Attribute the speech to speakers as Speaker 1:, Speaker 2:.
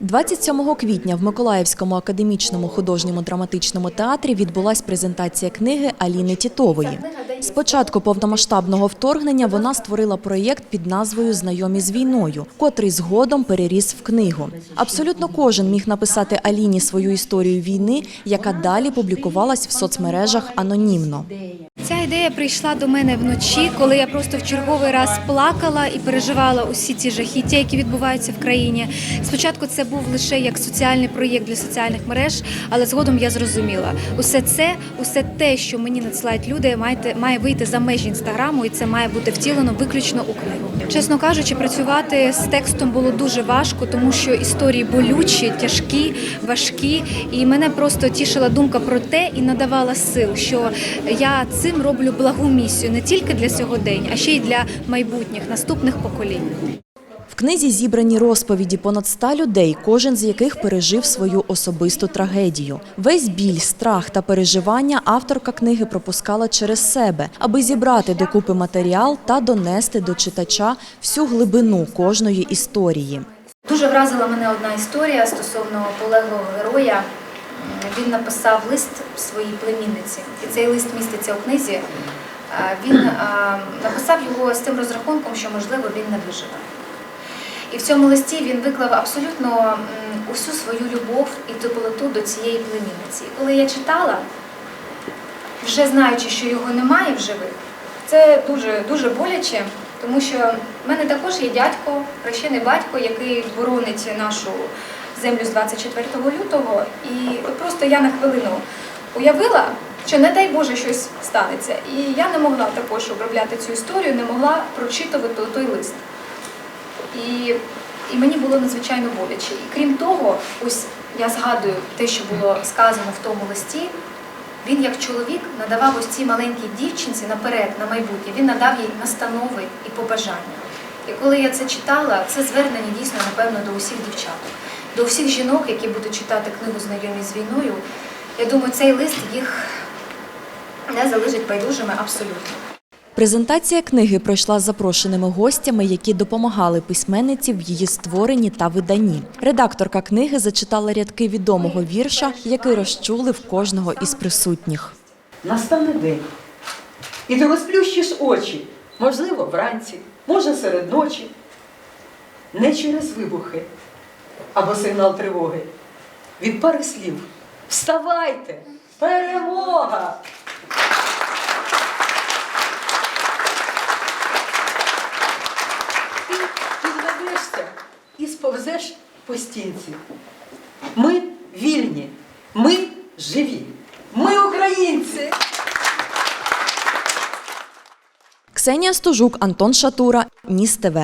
Speaker 1: 27 квітня в Миколаївському академічному художньому драматичному театрі відбулася презентація книги Аліни Тітової. З початку повномасштабного вторгнення вона створила проєкт під назвою Знайомі з війною, котрий згодом переріс в книгу. Абсолютно кожен міг написати Аліні свою історію війни, яка далі публікувалась в соцмережах анонімно.
Speaker 2: Ця ідея прийшла до мене вночі, коли я просто в черговий раз плакала і переживала усі ті жахіття, які відбуваються в країні. Спочатку це був лише як соціальний проєкт для соціальних мереж, але згодом я зрозуміла, усе це, усе те, що мені надсилають люди, має, має вийти за межі інстаграму, і це має бути втілено виключно у книгу. Чесно кажучи, працювати з текстом було дуже важко, тому що історії болючі, тяжкі, важкі, і мене просто тішила думка про те і надавала сил, що я цим роблю благу місію не тільки для сьогодення, а ще й для майбутніх наступних поколінь.
Speaker 1: В книзі зібрані розповіді понад ста людей, кожен з яких пережив свою особисту трагедію. Весь біль, страх та переживання авторка книги пропускала через себе, аби зібрати докупи матеріал та донести до читача всю глибину кожної історії.
Speaker 2: Дуже вразила мене одна історія стосовно полеглого героя. Він написав лист своїй племінниці, і цей лист міститься у книзі. Він написав його з тим розрахунком, що можливо він не виживе. І в цьому листі він виклав абсолютно усю свою любов і теплоту до цієї племінниці. І коли я читала, вже знаючи, що його немає в живих, це дуже дуже боляче, тому що в мене також є дядько, хрещений батько, який боронить нашу землю з 24 лютого. І просто я на хвилину уявила, що не дай Боже щось станеться. І я не могла також обробляти цю історію, не могла прочитувати той лист. І, і мені було надзвичайно боляче. І крім того, ось я згадую те, що було сказано в тому листі. Він, як чоловік, надавав ось цій маленькій дівчинці наперед, на майбутнє, він надав їй настанови і побажання. І коли я це читала, це звернення дійсно, напевно, до усіх дівчаток, до всіх жінок, які будуть читати книгу Знайомі з війною. Я думаю, цей лист їх не залишить байдужими абсолютно.
Speaker 1: Презентація книги пройшла з запрошеними гостями, які допомагали письменниці в її створенні та виданні. Редакторка книги зачитала рядки відомого вірша, який розчулив кожного із присутніх.
Speaker 3: Настане день. І ти розплющиш очі, можливо, вранці, може серед ночі. Не через вибухи або сигнал тривоги. Від пари слів. Вставайте! Перемога! Ти підведешся і сповзеш по стінці. Ми вільні, ми живі, ми українці!
Speaker 1: Ксенія Стожук, Антон Шатура, Ніс ТВ.